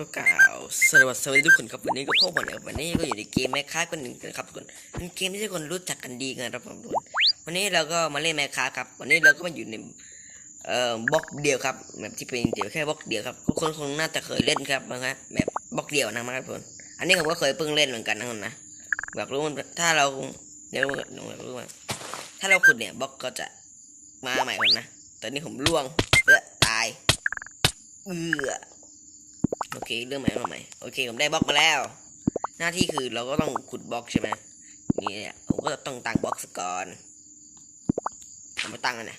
ก็กล่าวสวัสดีสวัสดีทุกคนครับวันนี้ก็พบกันนะวันนี้ก็อยู่ในเกมแมคคาคนหนึ่งนะครับทุกคนเป็นเกมที่ทุกคนรู้จักกันดีกันนะครับผมทุกคนวันนี้เราก็มาเล่นแมคคาครับ วันนี้เราก็มาอยู่ในเอ่อบล็อกเดียวครับแบบที่เป็นเดียวแค่บล็อกเดียวครับทุกคนคงน่าจะเคยเล่นครับนะครับแบบบล็อกเดียวนะครับทุกคนอันนี้ผมก็เคยเพิ่งเล่นเหมือนกันนะคนนะอยากรู้มันถ้าเราเดี๋ยวอยากรู้ว่าถ้าเราขุดเนี่ยบล็อกก็จะมาใหม่คนนะตอนนี้ผมล่วงเออตายเออ โอเคเรื่องใหม่เรื่องใหม่โอเคผมได้บล็อกมาแล้ว หน้าที่คือเราก็ต้องขุดบล็อกใช่ไหมนี่แหละผมก็ต้องตั้งบล็อกก่อนผมมาตั้งอันนะ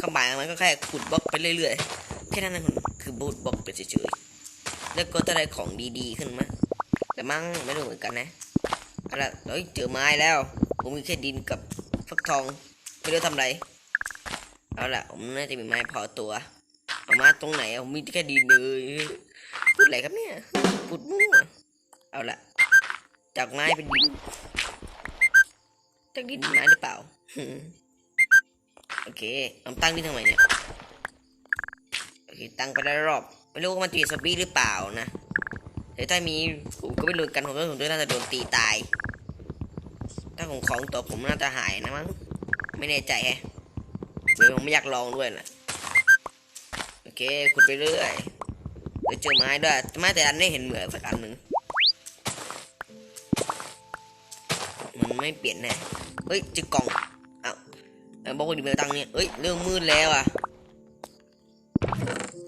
ข้างบ่ายมันก็แค่ขุดบล็อกไปเรื่อยๆแค่นั้นนะคุณคือบูทบล็อกไปเฉยๆแล้วก็จะได้ของดีๆขึ้นมาแต่มั่งไม่รู้เหมือนกันนะเอาละเฮ้ยเจอไม้แล้ว ผมมีแค่ดินกับฟักทองไม่รู้ทำอะไรเอาละผมน่าจะมีไม้พอตัว ตรงไหนเอามีแค่ดินเลยพูดอะไรครับเนี่ยพูดมั่วเอาละจากไม้เป็นดินจากดินเป็นไม้หรือเปล่าโอเคเอาตั้งนี่ทำไมเนี่ยโอเคตั้งไปได้รอบไม่รู้ว่ามันตีสปีหรือเปล่านะแต่ถ้ามีผมก็ไม่รู้กันผมก็ผมด้วยน่าจะโดนตีตาย ถ้าของของตัวผมน่าจะหายนะมั้งไม่แน่ใจแฮะเดี๋ยวผมไม่อยากลองด้วยนะโอ เคขุดไปเรื่อยเดี๋ยวเจอไม้ด้วยไม้แต่อันไม่เห็นเหมือนสักอันหนึ่งมันไม่เปลี่ยนแน่เฮ้ยเจอกล่องอ้าวบอกว่าดีเมลตังเนี่ยเฮ้ยเรื่องมืดแล้วอะ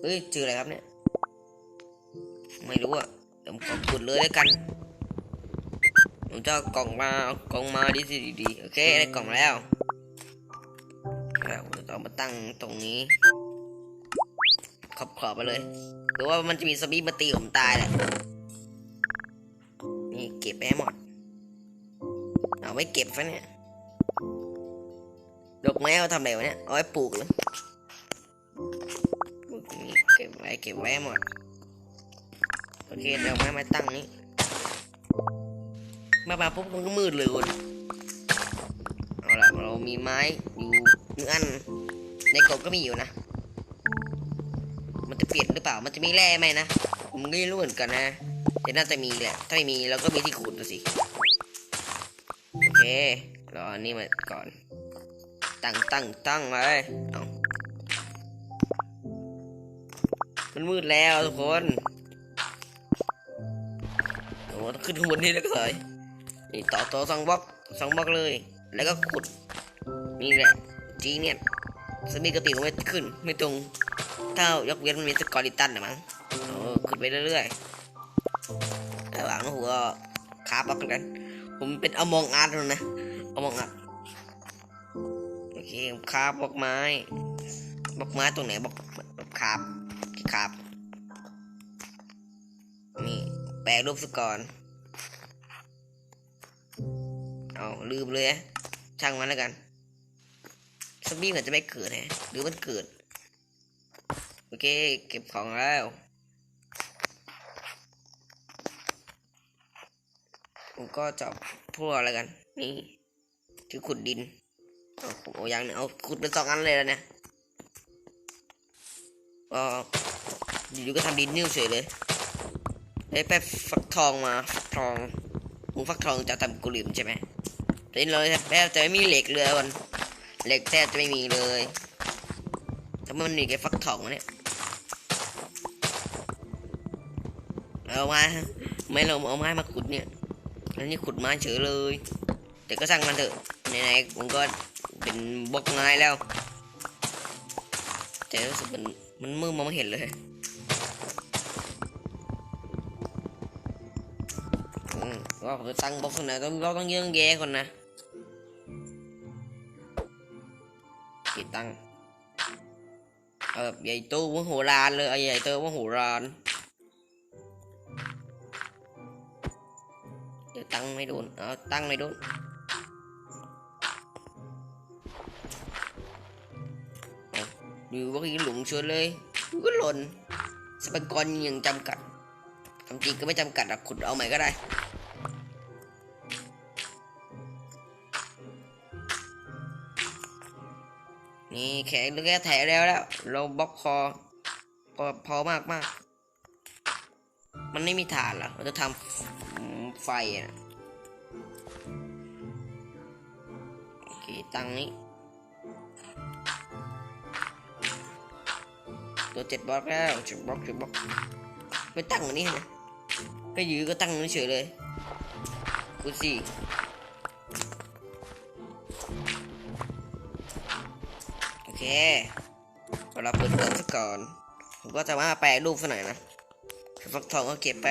เฮ้ยเจออะไรครับเนี่ยไม่รู้อะเดี๋ยวผมขุดเลยแล้วกันผมจะกล่องมากล่องมาดีดีๆโอเคได้กล่องแล้วแล้วผมจะเอามาตั้งตรงนี้ ขอบขอบไปเลยหรือว่ามันจะมีสปีดมาตีผมตายแหละนี่เก็บไปให้หมดเอาไว้เก็บซะเนี่ยดอกไม้เอาทำอะไรวะเนี่ยเอาไว้ปลูกเลยเก็บไว้เก็บไว้หมดโอเคเดี๋ยวไม้มาตั้งนี้มาบาปุ๊บมันก็มืดเลยคุณเอาละเรามีไม้อยู่หนึ่งอันในกบก็มีอยู่นะ มันจะเปลี่ยนหรือเปล่า มันจะมีแร่ไหมนะ ผมไม่รู้เหมือนกันนะแต่น่าจะมีแหละ ถ้าไม่มีเราก็มีที่ขุดนะสิ โอเครออันนี้มาก่อน ตั้งตั้งตั้งไว้เอามันมืดแล้วทุกคนโอ้ต้องขึ้นข้างบนนี่แล้วก็เลยนี่ต่อต่อสองบล็อกสองบล็อกเลย แล้วก็ขุด นี่แหละจีเนี่ย สมีกระติกไม่ขึ้น ไม่ตรงถ้ายกเว้นมันมีสกอริตันนะมั้งเออขึ้นไปเรื่อยๆระหว่างหัวคาบล็อกกัน ผมเป็นอมองอาร์ตนะอมองอาร์ตโอเคคาบบอกไม้บอกไม้ตรงไหนบอกคาบคาบนี่แปลรูปสก่อนเอาลืมเลยช่างมันแล้วกัน สบี้เหมือนจะไม่เกิดแฮะหรือมันเกิด โอเค เก็บของแล้วผมก็จะพวกอะไรกัน นี่ที่ขุดดินเอาผมเอาอย่างหนึงเอาขุดเป็นสองอันเลยแล้วเนี่ยก็อยู่ก็ทำดินนิ่วเฉยเลยได้ไปฟักทองมาฟักทองหมูฟักทองจะทำกุหลิมใช่ไหมแต่นี่เราแทบจะไม่มีเหล็กเลยวัน เหล็กแทบจะไม่มีเลยทำไมมันมีแค่ฟักทองวะเนี่ยเอามาไม่เราเอาไม้มาขุดเนี่ยแล้วนี่ขุดไม้เฉยเลย แต่ก็ช่างมันเถอะไหนๆผมก็เป็นบล็อกไม้แล้ว แต่รู้สึกมันมันมืดมองไม่เห็นเลยว่าผมจะตั้งบล็อกคนไหนต้องเราต้องเยื่องแย่คนนะ ตั้งเอาแบบใหญ่โตมโหฬารเลยเอาใหญ่โตมโหฬารเดี๋ยวตั้งไม่โดนเอาตั้งไม่โดนดูว่าอีหลงเชิญเลยดูก็หล่นสปกรยังจำกัดคำจริงก็ไม่จำกัดอะขุดเอาใหม่ก็ได้ นี่แขกเหลือแค่แถแล้วแล้ว เราบล็อกคอพอพอมากมาก มันไม่มีฐานหรอเราจะทำไฟอะโอเคตังนี้ ตัวเจ็ดบล็อกแล้วจ็ดบล็อกจ็ดบล็อกไม่ตั้งอันนี้นะก็ยื้อก็ตั้งเฉยเลยกูสิ เคเราเปิดเปิดซะก่อน ผมก็จะมาแปลรูปซะหน่อยนะฟักทองก็เก็บไป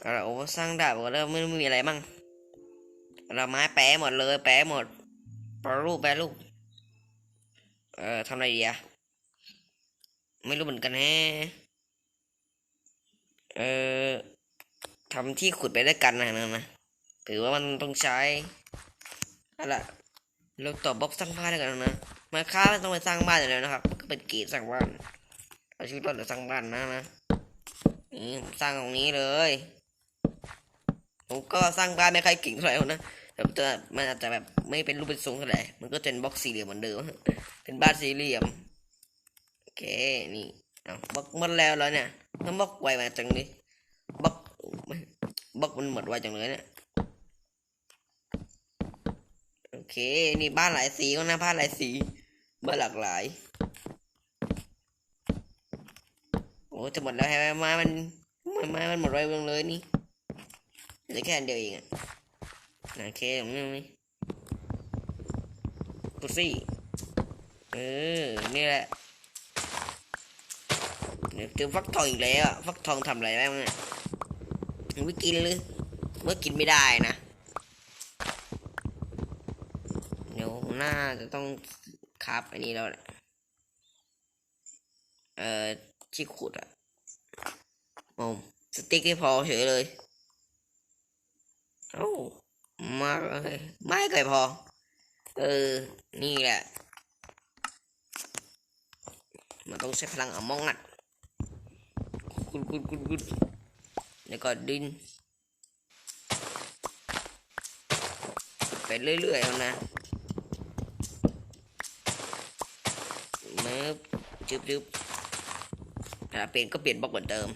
เราโอ้สร้างดาบก็เริ่มไม่รู้มีอะไรมั่งเราไม้แปะหมดเลยแปะหมดแปรรูปแปรรูปเอ่อทำอะไรดีอะไม่รู้เหมือนกันแฮะเอ่อทำที่ขุดไปด้วยกันนะนะนะถือว่ามันต้องใช้นั่นแหละ เราต่อบล็อกสร้างบ้านด้วกันนะมาค้าไม่ต้องไปสร้างบ้านอยู่แล้วนะครับ ก็เป็นเกตสร้างบ้านเอาชีวิตรอดหรือสร้างบ้านนะนะนี่สร้างตรงนี้เลยผมก็สร้างบ้านไม่ค่อยเก่งเท่าไหร่นะแต่มันอาจจะแบบไม่เป็นรูปเป็นทรงเท่าไหร่มันก็เป็นบล็อกสี่เหลี่ยมเหมือนเดิมเป็นบ้านสี่เหลี่ยมโอเคนี่เอาบล็อกหมดแล้วแล้วเนี่ยน้ำบล็อกไวมาจังเลยบล็อกบล็อกมันหมดไวจังเลยเนี่ย โอเค นี่บ้านหลายสีก็นะบ้านหลายสีบ้านหลากหลาย โอ้จะหมดแล้วใช่ไหมไม้มันไม้ไม้มันหมดไวจังเลยนี่เหลือแค่อันเดียวเองอะโอเคตรงนี้ตรงนี้กูซี่เออ นี่แหละเดี๋ยวเจอฟักทองอีกแล้วฟักทองทำอะไรบ้างเนี่ยมึงไม่กินเลยเมื่อกินไม่ได้นะ เดี๋ยว น่าจะต้องคราบอันนี้แล้วแหละเอ่อที่ขุดอะโอ้สติ๊กให้พอเฉยเลยโอ้มากเลยไม่เคยพอ เออ นี่แหละ มันต้องใช้พลังอมองอัดกุดกุดกุดกุดแล้วก็ดินไปเรื่อยๆนะเมื่อ จึบจึบถ้าเปลี่ยนก็เปลี่ยนบล็อกเหมือนเดิม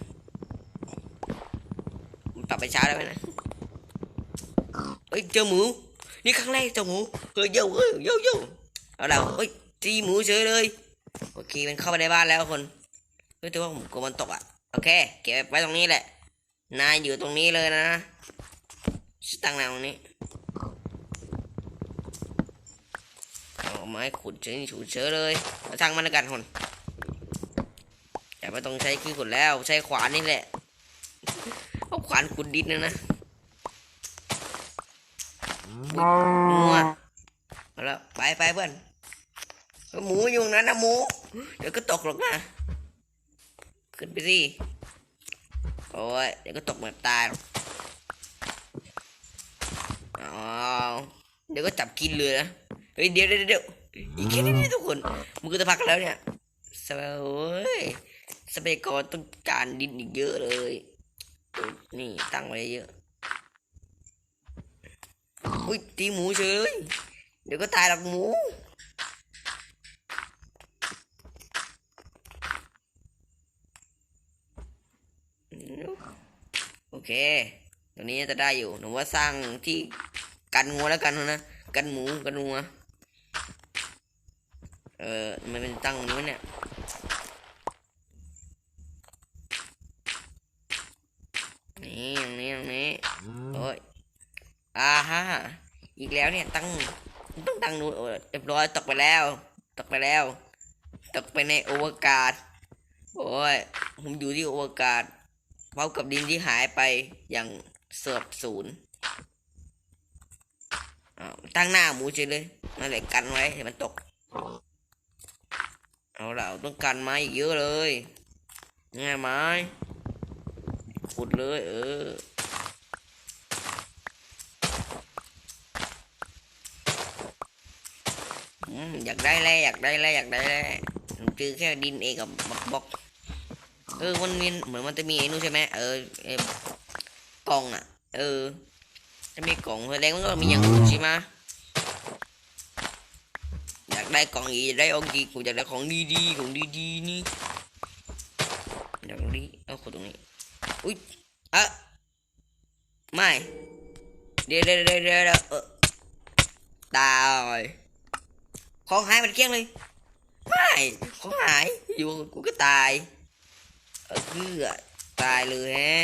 มันปรับไปช้าได้ไหมนะเฮ้ยเจอหมู นี่ครั้งแรกเจอหมูเฮ้ยโย่เฮ้ยโย่โย่เอาแล้วเฮ้ยตีหมูเฉยเลยโอเคมันเข้าไปในบ้านแล้วคนเฮ้ยแต่ว่าผมกลัวมันตกอะโอเคเก็บไว้ตรงนี้แหละ นายอยู่ตรงนี้เลยนะตั้งนายตรงนี้เอาไม้ขุดเฉยฉุดเฉยเลยมาช่างมันกันคน ไม่ต้องใช้ขี้ขุดแล้วใช้ขวานนี่แหละเอาขวานขุดดินนะนะมัวเอาละไปไปเพื่อนหมูอยู่ตรงนั้นนะหมู เดี๋ยวก็ตกหรอกนะขึ้นไปสิโอ้ยเดี๋ยวก็ตกแบบตายหรอกเดี๋ยวก็จับกินเลยนะเฮ้ยเดี๋ยวเดี๋ยวเดี๋ยวอีกแค่นี้ทุกคนมึงก็จะพักแล้วเนี่ยสบาย โอ้ยสเปกรต้องการดินอีกเยอะเลย นี่ตั้งไว้เยอะ อุ้ยตีหมูเฉย เดี๋ยวก็ตายหรอกหมูโอเคตัวนี้จะได้อยู่ หนูว่าสร้างที่กันงัวแล้วกันนะ กันหมู กันงัว เออ มันเป็นตั้งนี้วะเนี่ย นี่ตรงนี้ตรงนี้ โอ้ย อ่าฮะอีกแล้วเนี่ยตั้งต้องตั้งนู้นโอ้ยเรียบร้อยตกไปแล้ว ตกไปแล้ว ตกไปในโอวกาศโอ้ยผมอยู่ที่โอวกาศพร้อมกับดินที่หายไปอย่างเสือบศูนย์ตั้งหน้าหมูเฉยเลยนั่นแหละกันไว้ให้มันตก เอาเราต้องกันไม้อีกเยอะเลยง่ายไม้ขุดเลย เออ อยากได้แร่อยากได้แร่อยากได้แร่ผมเจอแค่ดินเองกับบล็อกบล็อกเออมันมีเหมือนมันจะมีไอ้นู่นใช่ไหมเออไอ้กล่องอะ เออจะมีกล่องแสดงว่าก็มีอย่างอื่นใช่ไหมอยากได้กล่องอีกอยากได้องกีกูอยากได้ของดีๆของดีๆนี่เดี๋ยากตรงนี้เอาขดตรงนี้อุ้ยอะไม่เดเดี๋ยวเดี๋ยวเดี๋ยวเดี๋ยวเออตาย ของหายมันเกลี้ยงเลย ไม่ของหาย อยู่กูก็ตาย เออคือตายเลยแฮะ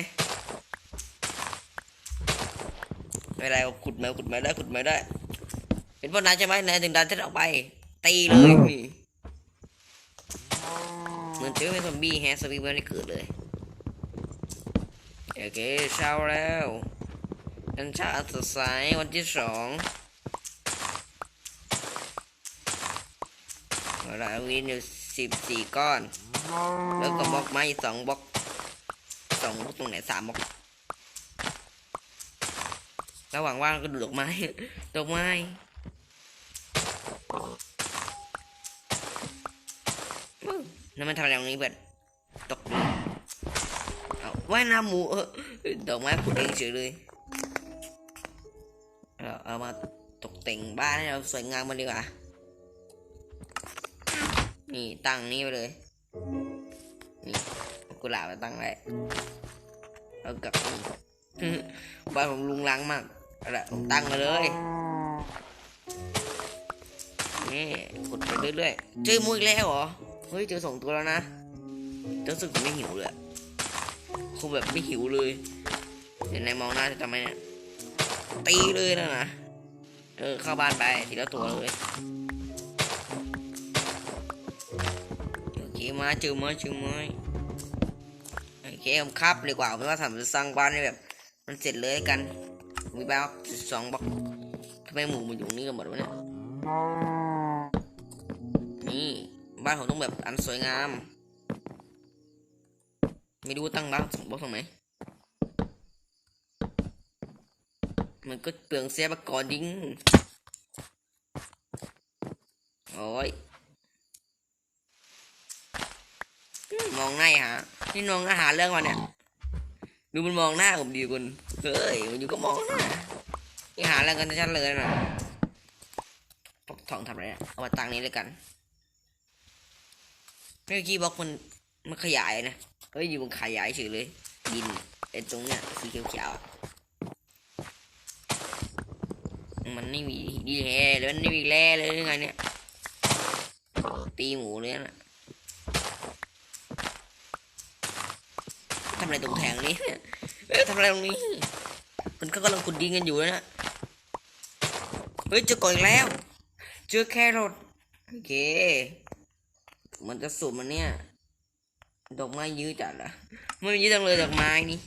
ไม่เป็นไรเอาขุดมาขุดมาได้ขุดมาได้ เป็นเพราะนายใช่ไหมนายถึงดันฉันออกไป ตีเลยนี่เหมือนเจอเป็นซอมบี้แฮะซอมบี้ไม่ได้เกิดเลยโอเคเช้าแล้วเป็นเช้าอันสดใสวันที่สอง เราวินอยู่สิบสี่ก้อน แล้วก็บล็อกไม้อีกสองบล็อกสองบล็อกตรงไหนสามบล็อกระหว่างว่างก็ดูดอกไม้ดอกไม้อื้อนั่นมันทำอะไรตรงนี้เบิดตกเลยเอาว่ายน้ำหมูเออดอกไม้พูดเองเฉยเลยเอาเอามาตกแต่งบ้านให้เราสวยงามมันดีกว่า นี่ตั้งนี้ไปเลย นี่กุหลาบมาตั้งไว้แล้วกับนี่บ้านผมลุงลังมากอาละผมตั้งมาเลย นี่กดไปเรื่อยๆ เจอมุกอีกแล้วเหรอ เฮ้ยเจอสองตัวแล้วนะรู้สึกไม่หิวเลยอะคงแบบไม่หิวเลยเดี๋ยวนายมองหน้าจะทำไมเนี่ยตีเลยนะนะเออเข้าบ้านไปทีละตัวเลย อเคมาเจอไม้เจอไม้โอเคผมครับเลยกว่าไม่ว่าทำจสร้างบ้านให้แบบ มันเสร็จเลยกันมีบล็อกสองบล็อกทำไมหมูมันอยู่นี่กันหมดวะเนี่ยนี่บ้านผมต้องแบบอันสวยงาม ไม่รู้ตั้งบ้าสองบล็อกตรงไหนมันก็เปลืองเสียบก่อนยิงโอ้ย มองหน้าหานี่น้องหาเรื่องมาเนี่ย ดูมันมองหน้าผมดีคุณเฮ้ยมันอยู่ก็มองหน้านี่หาเรื่องกันชัดเลยนะปกทองทำอะไรเนี่ยเอามาตังนี้เลยกันเมื่อกี้บล็อกมันมันขยายนะเฮ้ยอยู่มันขยายเฉยเลยดินไอ้ตรงเนี้ยสีเขียวๆอะมันไม่มีดีแร่เลยมันไม่มีแร่เลยยังไงเนี่ยตีหมูเลยนะำอะไรตรงแถงนี้เอ้ยทำอะไรตรงนี้ มันก็กำลังขุดดินกันอยู่นะเฮ้ยเจอก่อนแล้ว เจอแครอทโอเค มันจะสุดมันเนี่ย ดอกไม้ยืดจัดละมันยืดจังเลยดอกไม้นี่